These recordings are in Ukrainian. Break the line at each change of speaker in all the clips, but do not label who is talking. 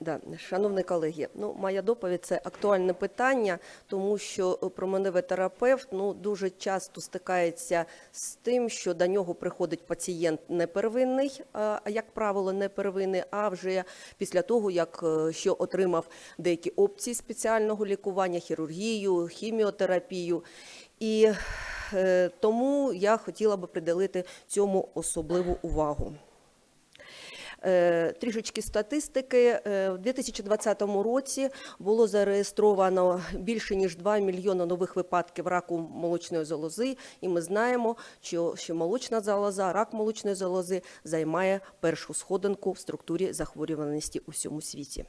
Да, шановні колеги, ну моя доповідь це актуальне питання, тому що променевий терапевт ну дуже часто стикається з тим, що до нього приходить пацієнт не первинний, а як правило, не первинний, а вже після того, як е, що отримав деякі опції спеціального лікування, хірургію, хіміотерапію. І е, тому я хотіла би приділити цьому особливу увагу. Е, Трішечки статистики. Е, В 2020 році було зареєстровано більше ніж 2 мільйони нових випадків раку молочної залози, і ми знаємо, що, молочна залоза, рак молочної залози займає першу сходинку в структурі захворюваності у всьому світі.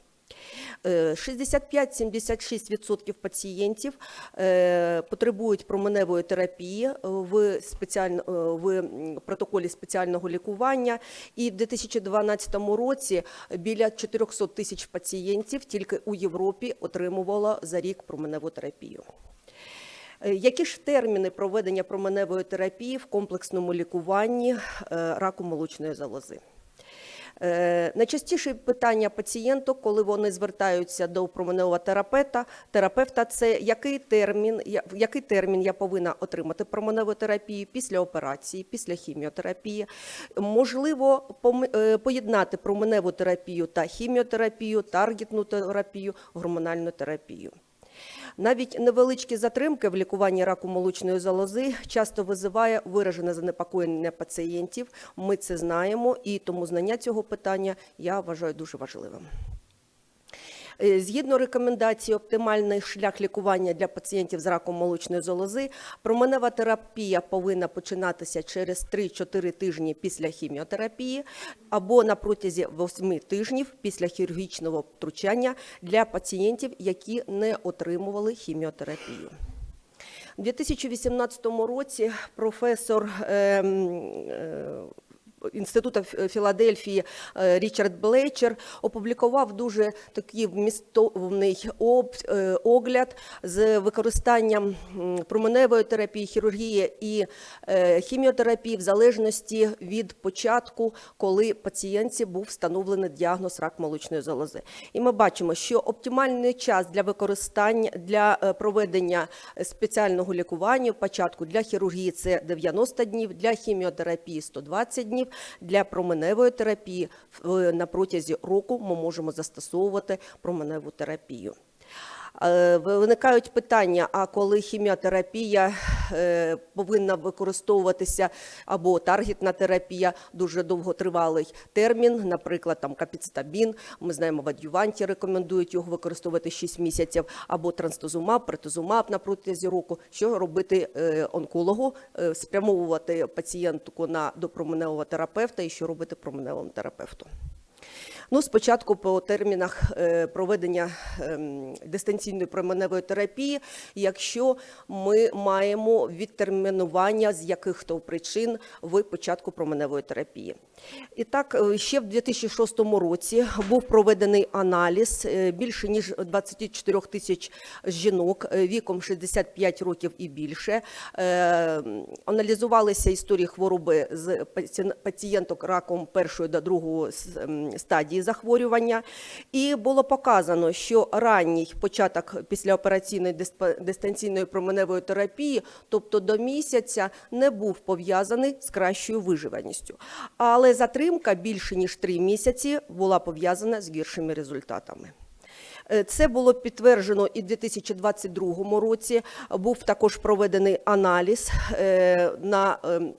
Е, 65-76% пацієнтів е, потребують променевої терапії в, спеціально, е, в протоколі спеціального лікування. І в 2012 році біля 400 тисяч пацієнтів тільки у Європі отримувало за рік променеву терапію. Е, Які ж терміни проведення променевої терапії в комплексному лікуванні е, раку молочної залози? Е, Найчастіше питання пацієнток, коли вони звертаються до променевого терапевта, терапевта, це який термін, в який термін я повинна отримати променеву терапію після операції, після хіміотерапії. Можливо, е, поєднати променеву терапію та хіміотерапію, таргетну терапію, гормональну терапію. Навіть невеличкі затримки в лікуванні раку молочної залози часто визиває виражене занепокоєння пацієнтів. Ми це знаємо, і тому знання цього питання я вважаю дуже важливим. Е, Згідно рекомендацій, оптимальний шлях лікування для пацієнтів з раком молочної залози, променева терапія повинна починатися через 3-4 тижні після хіміотерапії або на протязі 8 тижнів після хірургічного втручання для пацієнтів, які не отримували хіміотерапію. У 2018 році професор ем, е, Інституту Філадельфії е, Річард Блейчер опублікував дуже такий вмістовний е, огляд з використанням променевої терапії, хірургії і е, хіміотерапії в залежності від початку, коли пацієнтці був встановлений діагноз рак молочної залози. І ми бачимо, що оптимальний час для використання для проведення спеціального лікування початку для хірургії це 90 днів, для хіміотерапії 120 днів, для променевої терапії на протязі року ми можемо застосовувати променеву терапію. Е, Виникають питання: а коли хіміотерапія е, повинна використовуватися або таргетна терапія, дуже довготривалий термін, наприклад, там капіцтабін, ми знаємо, в адюванті рекомендують його використовувати 6 місяців, або транстозумаб, претозумаб на протязі року. Що робити е, онкологу, спрямовувати пацієнтку на до променевого терапевта і що робити променевому терапевту. Ну, спочатку по термінах е, проведення ем, дистанційної променевої терапії, якщо ми маємо відтермінування з яких то причин в початку променевої терапії. І так, е, ще в 2006 році був проведений аналіз е, більше ніж 24 тисяч жінок віком 65 років і більше. Аналізувалися історії хвороби з пацієнток раком першої до другої ем, стадії захворювання. І було показано, що ранній початок післяопераційної дистанційної променевої терапії, тобто до місяця, не був пов'язаний з кращою виживаністю. Але затримка більше ніж три місяці була пов'язана з гіршими результатами. Е, Це було підтверджено і в 2022 році. Був також проведений аналіз е, на ем,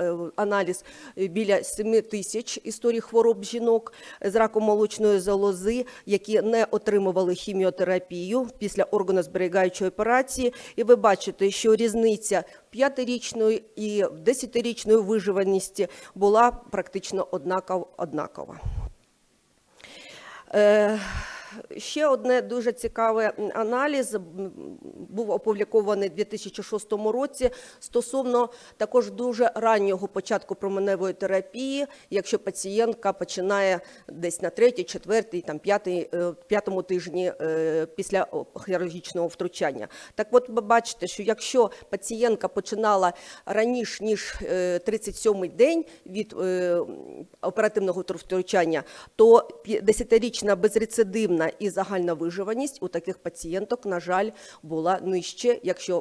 е, аналіз біля 7 тисяч історій хвороб жінок з раком молочної залози, які не отримували хіміотерапію після органозберігаючої операції. І ви бачите, що різниця п'ятирічної і десятирічної виживаності була практично однаков- однакова. Е, Ще одне дуже цікавий м, аналіз був опублікований у 2006 році стосовно також дуже раннього початку променевої терапії, якщо пацієнтка починає десь на третій, четвертий, там п'ятий, е, п'ятому тижні е, після хірургічного втручання. Так от ви бачите, що якщо пацієнтка починала раніше ніж е, 37-й день від е, оперативного втручання, то 10-річна безрецидивна і загальна виживаність у таких пацієнток, на жаль, була нижче, якщо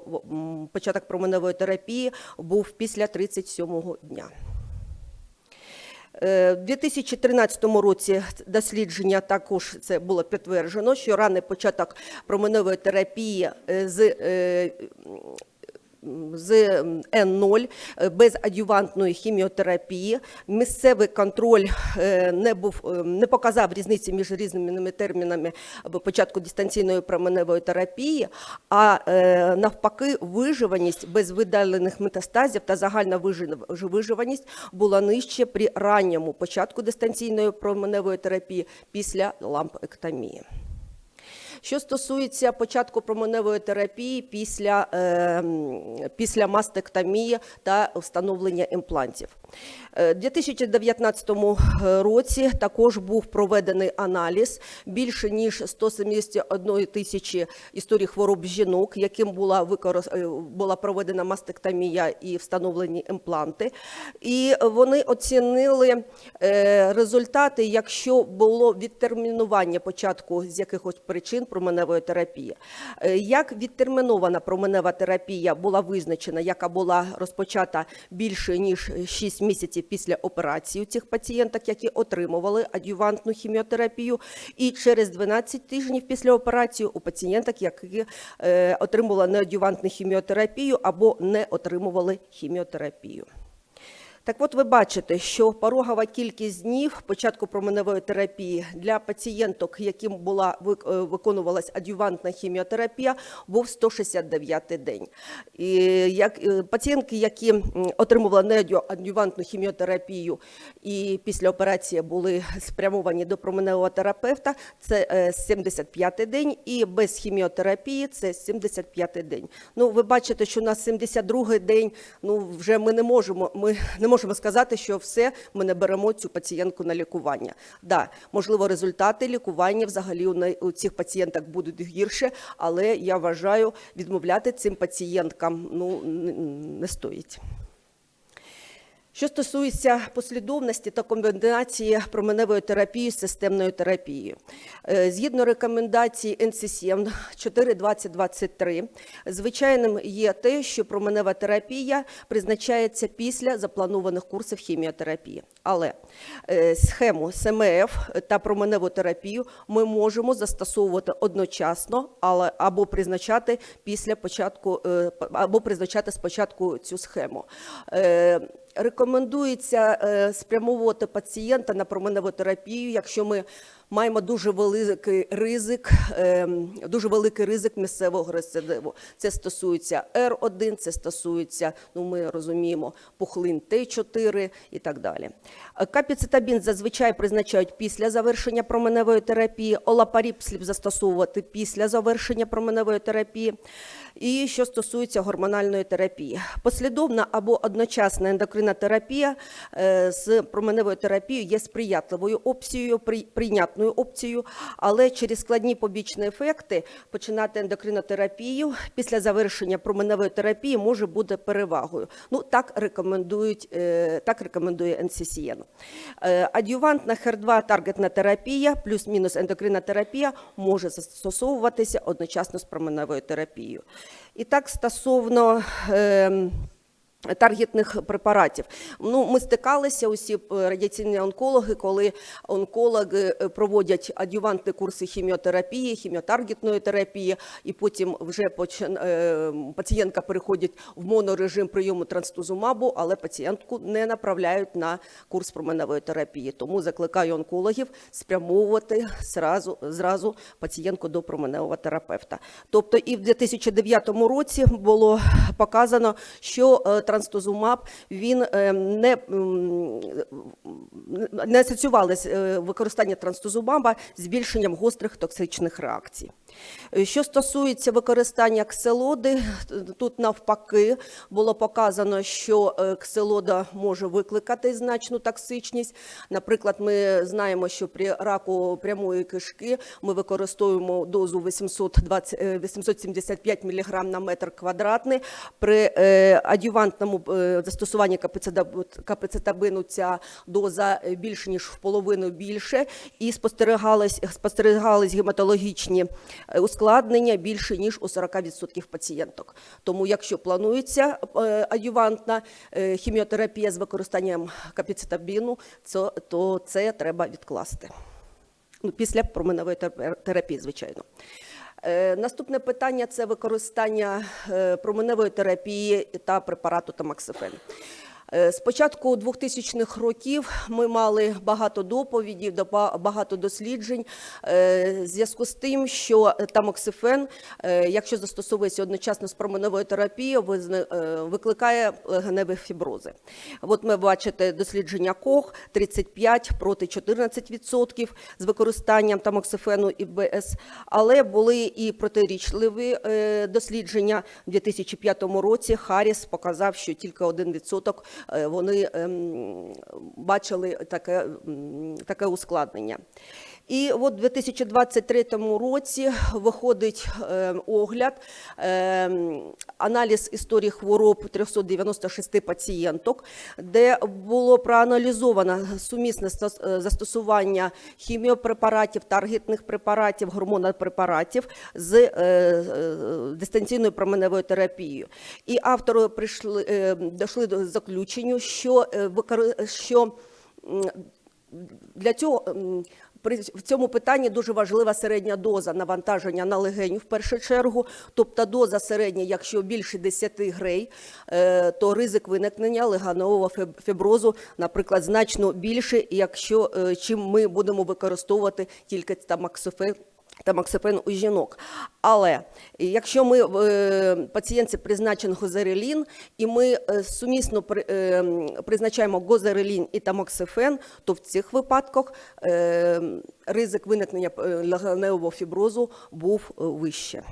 початок променевої терапії був після 37-го дня. Е, В 2013 році дослідження також це було підтверджено, що ранний початок променевої терапії е, з е, з Н0 е, без адювантної хіміотерапії. Місцевий контроль е, не був е, не показав різниці між різними термінами початку дистанційної променевої терапії, а навпаки, виживаність без видалених метастазів та загальна вижи- виживаність була нижче при ранньому початку дистанційної променевої терапії після лампектомії. Що стосується початку променевої терапії після, е, після мастектомії та встановлення імплантів. Е, У 2019 році також був проведений аналіз більше ніж 171 тисячі історій хвороб жінок, яким була, використ... е, була проведена мастектомія і встановлені імпланти. І вони оцінили е, результати, якщо було відтермінування початку з якихось причин променевої терапії. Е, Як відтермінована променева терапія була визначена, яка була розпочата більше ніж 6 місяців після операції у цих пацієнток, які отримували адювантну хіміотерапію, і через 12 тижнів після операції у пацієнток, які е, отримували неадювантну хіміотерапію або не отримували хіміотерапію. Так от ви бачите, що порогова кількість днів початку променевої терапії для пацієнток, яким була е, виконувалась адювантна хіміотерапія, був 169 день. І як е, пацієнтки, які отримували неадювантну хіміотерапію і після операції були спрямовані до променевого терапевта, це е, 75 день, і без хіміотерапії це 75 день. Ну, ви бачите, що на 72 день ну вже ми не можемо. Ми не можемо сказати, що все ми не беремо цю пацієнтку на лікування. Да, можливо, результати лікування взагалі у цих пацієнток будуть гірше, але я вважаю, відмовляти цим пацієнткам ну не стоїть. Що стосується послідовності та комбінації променевої терапії з системною терапією, Е, згідно рекомендацій NCCM 4.2023, звичайним є те, що променева терапія призначається після запланованих курсів хіміотерапії. Але е, схему СМФ та променеву терапію ми можемо застосовувати одночасно, але або призначати після початку, е, або призначати спочатку цю схему. Рекомендується е, спрямовувати пацієнта на променеву терапію, якщо ми маємо дуже великий ризик, е, дуже великий ризик місцевого рецидиву. Це стосується Р1, це стосується, ну ми розуміємо, пухлин Т4 і так далі. Е, Капіцитабін зазвичай призначають після завершення променевої терапії, олапаріп слід застосовувати після завершення променевої терапії. І що стосується гормональної терапії, послідовна або одночасна ендокринна терапія е, з променевою терапією є сприятливою опцією, прийнятною опцією, але через складні побічні ефекти починати ендокринотерапію після завершення променевої терапії може бути перевагою. Ну так рекомендують е, так рекомендує NCCN. Е, Адювантна HER2 таргетна терапія плюс-мінус ендокринна терапія може застосовуватися одночасно з променевою терапією. І так стосовно ем, Таргетних препаратів. Ну, ми стикалися усі е, радіаційні онкологи, коли онкологи е, проводять адювантні курси хіміотерапії, хіміотаргетної терапії, і потім вже е, пацієнтка переходить в монорежим прийому транстузумабу, але пацієнтку не направляють на курс променевої терапії. Тому закликаю онкологів спрямовувати зразу, зразу пацієнтку до променевого терапевта. Тобто і в 2009 році було показано, що е, транстозумаб, він е, не, не асоціювалось е, використання транстозумаба збільшенням гострих токсичних реакцій. Е, Що стосується використання кселоди, тут навпаки було показано, що е, кселода може викликати значну токсичність. Наприклад, ми знаємо, що при раку прямої кишки ми використовуємо дозу 820, е, 875 мг на метр квадратний. При е, адювантному застосуванні капецитабину ця доза більше ніж в половину більше, і спостерігались, спостерігались гематологічні ускладнення більше ніж у 40% пацієнток. Тому, якщо планується е, адювантна е, хіміотерапія з використанням капецитабіну, це- то це треба відкласти. Ну, після променевої терапії, звичайно. Е, Наступне питання це використання е, променевої терапії та препарату тамаксифен. Е, З початку 2000-х років ми мали багато доповідей, до- ба- багато досліджень е, в зв'язку з тим, що тамоксифен, е, якщо застосовується одночасно з променевою терапією, викликає легеневі фібрози. От ми бачите дослідження КОХ 35 проти 14% з використанням тамоксифену і БС, але були і протирічливі дослідження в 2005 році. Харріс показав, що тільки 1% е, вони ем, бачили таке, таке ускладнення. І от у 2023 році виходить е, огляд, е, аналіз історії хвороб 396 пацієнток, де було проаналізовано сумісне е, застосування хіміопрепаратів, таргетних препаратів, гормонопрепаратів з е, е, дистанційною променевою терапією. І автори прийшли, дійшли до заключення, що, що для цього в цьому питанні дуже важлива середня доза навантаження на легені в першу чергу. Тобто доза середня, якщо більше 10 грей, е, то ризик виникнення леганового фіб- фіброзу, наприклад, значно більше, якщо е, чим ми будемо використовувати тільки тамаксофен тамоксифен у жінок. Але якщо ми в пацієнтці призначен гозерелін, і ми е, сумісно е, призначаємо гозерелін і тамоксифен, то в цих випадках е, ризик виникнення е, легеневого фіброзу був е, вище.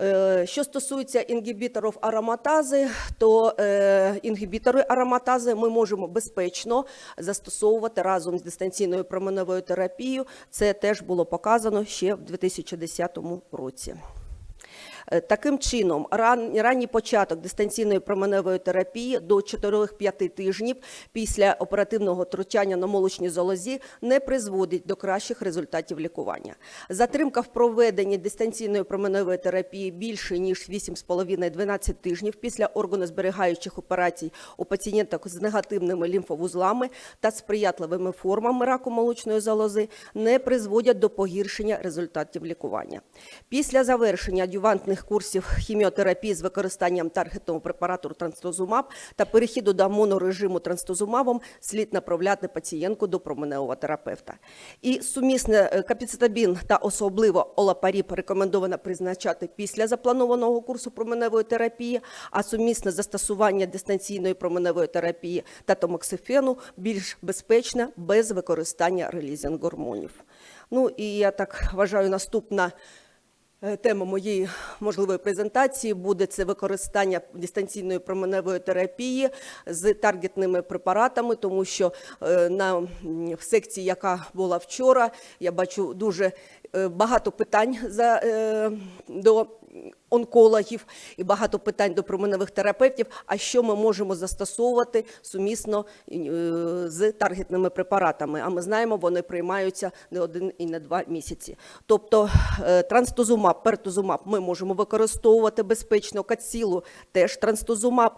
Е, Що стосується інгібіторів ароматази, то е, інгібітори ароматази ми можемо безпечно застосовувати разом з дистанційною променевою терапією. Це теж було показано ще в 2010 році. Е, Таким чином, ран, ранній початок дистанційної променевої терапії до 4-5 тижнів після оперативного втручання на молочній залозі не призводить до кращих результатів лікування. Затримка в проведенні дистанційної променевої терапії більше ніж 8,5-12 тижнів після органозберігаючих операцій у пацієнтах з негативними лімфовузлами та сприятливими формами раку молочної залози не призводять до погіршення результатів лікування. Після завершення адювантних курсів хіміотерапії з використанням таргетного препарату транстозумаб та перехіду до монорежиму транстозумабом слід направляти пацієнтку до променевого терапевта. І сумісне е, капіцитабін та особливо олапаріп рекомендовано призначати після запланованого курсу променевої терапії, а сумісне застосування дистанційної променевої терапії та томоксифену більш безпечне без використання релізінг гормонів. Ну і я так вважаю, наступна Тема моєї можливої презентації буде це використання дистанційної променевої терапії з таргетними препаратами, тому що е, на в секції, яка була вчора, я бачу дуже е, багато питань за, е, до онкологів і багато питань до променевих терапевтів. А що ми можемо застосовувати сумісно е, з таргетними препаратами? А ми знаємо, вони приймаються не один і не два місяці. Тобто е, транстозумаб, пертозумаб ми можемо використовувати безпечно, кацілу теж транстозумаб,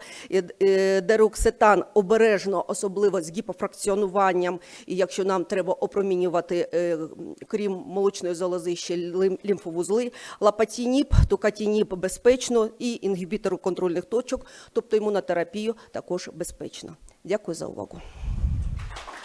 е, обережно, особливо з гіпофракціонуванням, і якщо нам треба опромінювати, крім молочної залози, ще лімфовузли, лапатініп, тукатініп безпечно і інгібітору контрольних точок, тобто імунотерапію також безпечно. Дякую за увагу.